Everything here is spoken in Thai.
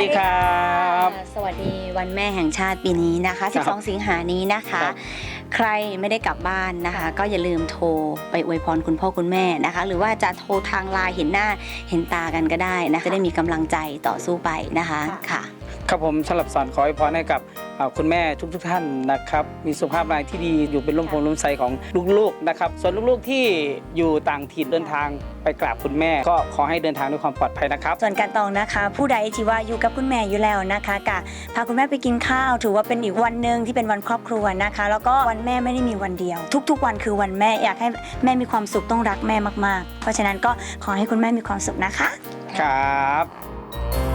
ดีครับ สวัสดีวันแม่แห่งชาติปีนี้นะคะครับ12 สิงหานี้นะคะครับใครไม่ได้กลับบ้านนะคะ ก็อย่าลืมโทรไปอวยพรคุณพ่อคุณแม่นะคะ หรือว่าจะโทรทางไลน์เห็นหน้าเห็นตากันก็ได้นะจะได้มีกำลังใจต่อสู้ไปนะคะค่ะ ครับผมสลับสอนขอให้พรให้กับอ่าคุณแม่ทุกๆท่านนะครับ มีสุขภาพร่างกายที่ดีอยู่เป็นร่มโพล่มไทรของลูกๆนะครับ ส่วนลูกๆที่อยู่ต่างถิ่นเดินทางไปกราบคุณแม่ ก็ขอให้เดินทางด้วยความปลอดภัยนะครับ ส่วนการตองนะคะ ผู้ใดที่ว่าอยู่กับคุณแม่อยู่แล้วนะคะกะพาคุณแม่ไปกินข้าว ถือว่าเป็นอีกวันหนึ่งที่เป็นวันครอบครัวนะคะ แล้วก็วันแม่ไม่ได้มีวันเดียว ทุก ๆ วันคือวันแม่อยากให้แม่มีความสุขต้องรักแม่มาก ๆ เพราะฉะนั้นก็ขอให้คุณแม่มีความสุขนะคะ ครับ